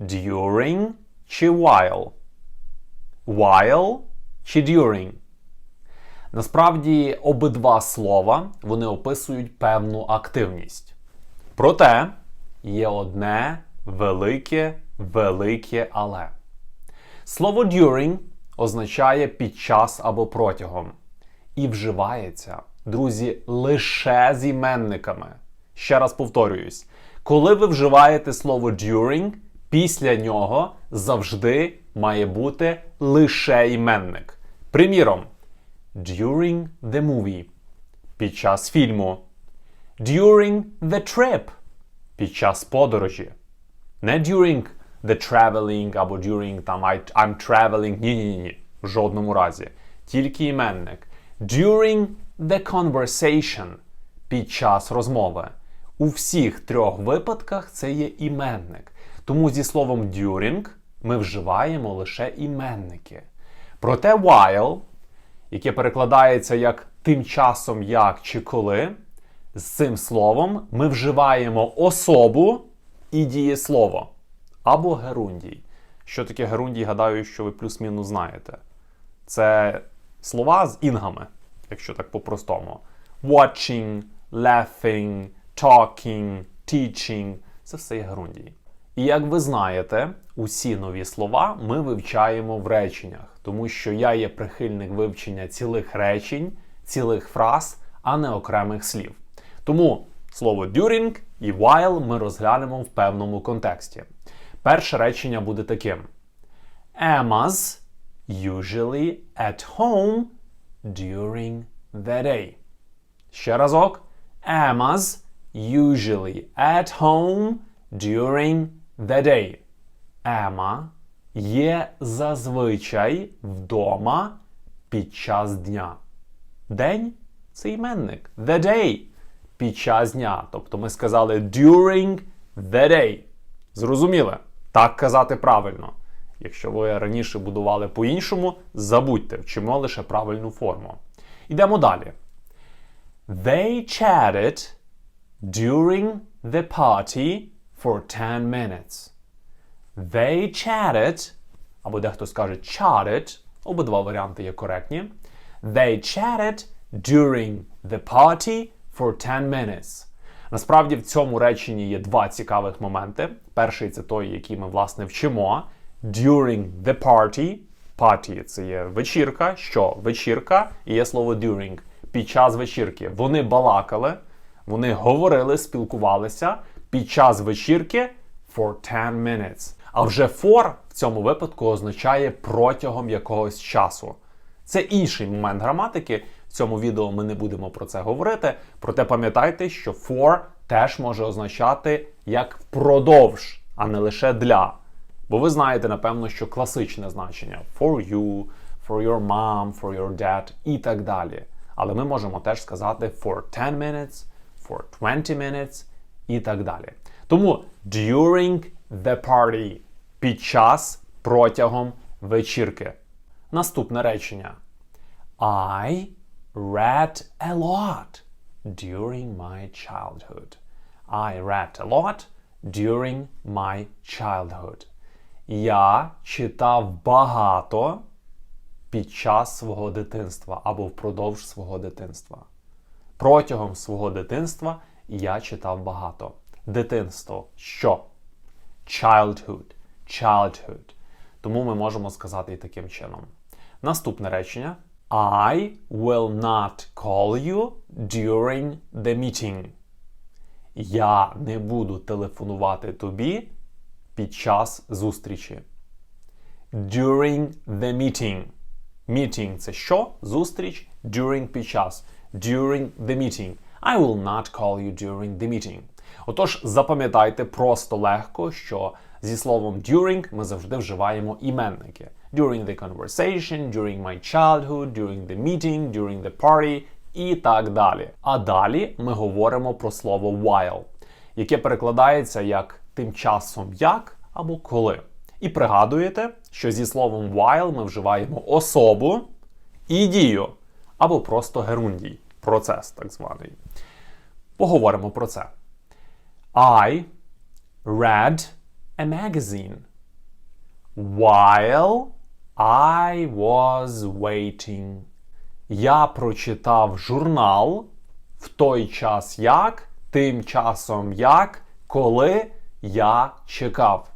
During чи while? While чи during? Насправді обидва слова вони описують певну активність. Проте є одне велике, велике але. Слово during означає під час або протягом. І вживається, друзі, лише з іменниками. Ще раз повторююсь: коли ви вживаєте слово during, після нього завжди має бути лише іменник. Приміром, during the movie під час фільму. During the trip під час подорожі. Не during the traveling або during там I, I'm traveling. Ні, ні, ні. В жодному разі. Тільки іменник. During the conversation під час розмови. У всіх трьох випадках це є іменник. Тому зі словом during ми вживаємо лише іменники. Проте while, яке перекладається як тим часом як чи коли, з цим словом ми вживаємо особу і дієслово або герундій. Що таке герундій, гадаю, що ви плюс-мінус знаєте. Це слова з інгами, якщо так по-простому. Watching, laughing, talking, teaching це все є герундій. І як ви знаєте, усі нові слова ми вивчаємо в реченнях, тому що я є прихильник вивчення цілих речень, цілих фраз, а не окремих слів. Тому слово during і while ми розглянемо в певному контексті. Перше речення буде таким: Emma's usually at home during the day. Ще разок. Emma's usually at home during the day. Ема є зазвичай вдома під час дня. День це іменник. The day під час дня. Тобто ми сказали during the day. Зрозуміли? Так казати правильно. Якщо ви раніше будували по-іншому, забудьте, вчимо лише правильну форму. Йдемо далі. They chatted during the party for 10 minutes. They chatted, або дехто скаже chatted, обидва варіанти є коректні. They chatted during the party for 10 minutes. Насправді в цьому реченні є два цікавих моменти. Перший це той, який ми власне вчимо. During the party. Party – це є вечірка. Що? Вечірка і є слово during. Під час вечірки. Вони балакали, вони говорили, спілкувалися під час вечірки for 10 minutes. А вже for в цьому випадку означає протягом якогось часу. Це інший момент граматики. В цьому відео ми не будемо про це говорити. Проте пам'ятайте, що for теж може означати як впродовж, а не лише для. Бо ви знаєте, напевно, що класичне значення for you, for your mom, for your dad і так далі. Але ми можемо теж сказати for 10 minutes, for 20 minutes і так далі. Тому during the party під час протягом вечірки. Наступне речення. I read a lot during my childhood. I read a lot during my childhood. Я читав багато під час свого дитинства або впродовж свого дитинства. Протягом свого дитинства я читав багато. Дитинство що? Childhood. Childhood. Тому ми можемо сказати і таким чином. Наступне речення. I will not call you during the meeting. Я не буду телефонувати тобі під час зустрічі. During the meeting. Meeting – це що? Зустріч. During під час. During the meeting. I will not call you during the meeting. Отож, запам'ятайте просто легко, що зі словом during ми завжди вживаємо іменники. During the conversation, during my childhood, during the meeting, during the party і так далі. А далі ми говоримо про слово while, яке перекладається як тим часом як або коли. І пригадуєте, що зі словом while ми вживаємо особу і дію, або просто герундій, процес так званий. Поговоримо про це. I read a magazine while I was waiting. Я прочитав журнал в той час як, тим часом як, коли я чекав.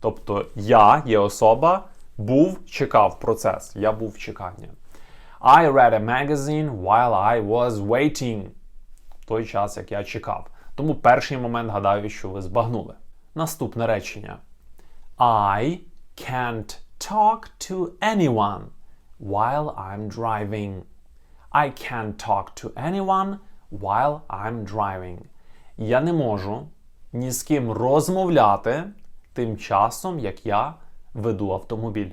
Тобто я є особа, був, чекав процес. Я був в чеканні. I read a magazine while I was waiting. В той час, як я чекав. Тому перший момент гадаю, що ви збагнули. Наступне речення. I can't talk to anyone while I'm driving. I can't talk to anyone while I'm driving. Я не можу ні з ким розмовляти тим часом, як я веду автомобіль.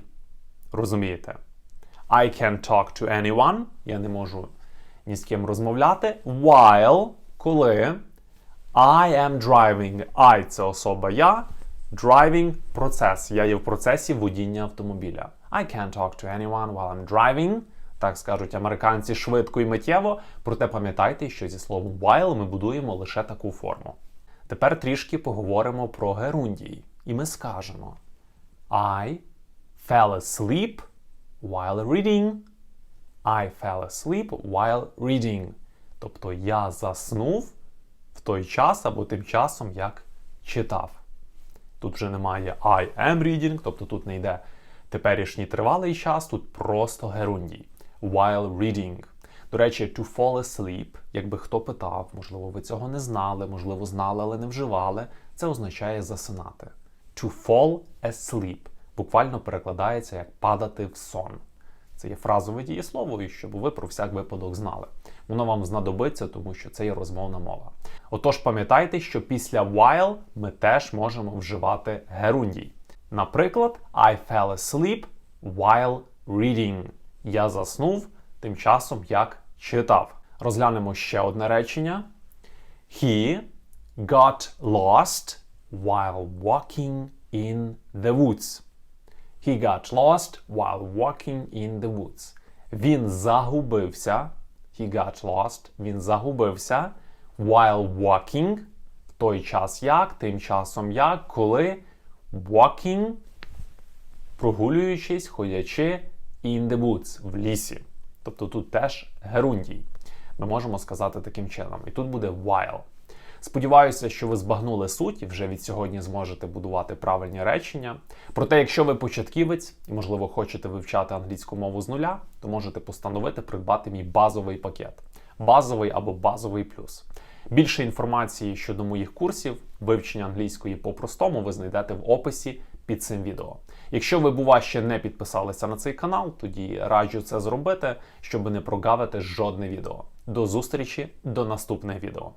Розумієте? I can't talk to anyone. Я не можу ні з ким розмовляти. While, коли I am driving. I це особа я. Driving процес. Я є в процесі водіння автомобіля. I can't talk to anyone while I'm driving. Так скажуть американці швидко і миттєво. Проте пам'ятайте, що зі словом while ми будуємо лише таку форму. Тепер трішки поговоримо про герундії. І ми скажемо I fell asleep while reading. I fell asleep while reading. Тобто я заснув в той час або тим часом, як читав. Тут вже немає I am reading, тобто тут не йде теперішній тривалий час, тут просто герундій. While reading. До речі, to fall asleep, якби хто питав, можливо, ви цього не знали, можливо, знали, але не вживали, це означає засинати. To fall asleep буквально перекладається як падати в сон. Це є фразове дієслово, і щоб ви про всяк випадок знали. Воно вам знадобиться, тому що це є розмовна мова. Отож, пам'ятайте, що після while ми теж можемо вживати герундій. Наприклад, I fell asleep while reading. Я заснув тим часом, як читав. Розглянемо ще одне речення. He got lost while walking in the woods. He got lost while walking in the woods. Він загубився. He got lost. Він загубився. While walking. В той час як, тим часом як, коли walking, прогулюючись, ходячи in the woods, в лісі. Тобто тут теж герундій. Ми можемо сказати таким чином. І тут буде while. Сподіваюся, що ви збагнули суть і вже від сьогодні зможете будувати правильні речення. Проте, якщо ви початківець і, можливо, хочете вивчати англійську мову з нуля, то можете постановити придбати мій базовий пакет. Базовий або базовий плюс. Більше інформації щодо моїх курсів, вивчення англійської по-простому, ви знайдете в описі під цим відео. Якщо ви, бува, ще не підписалися на цей канал, тоді раджу це зробити, щоб не прогавити жодне відео. До зустрічі до наступних відео.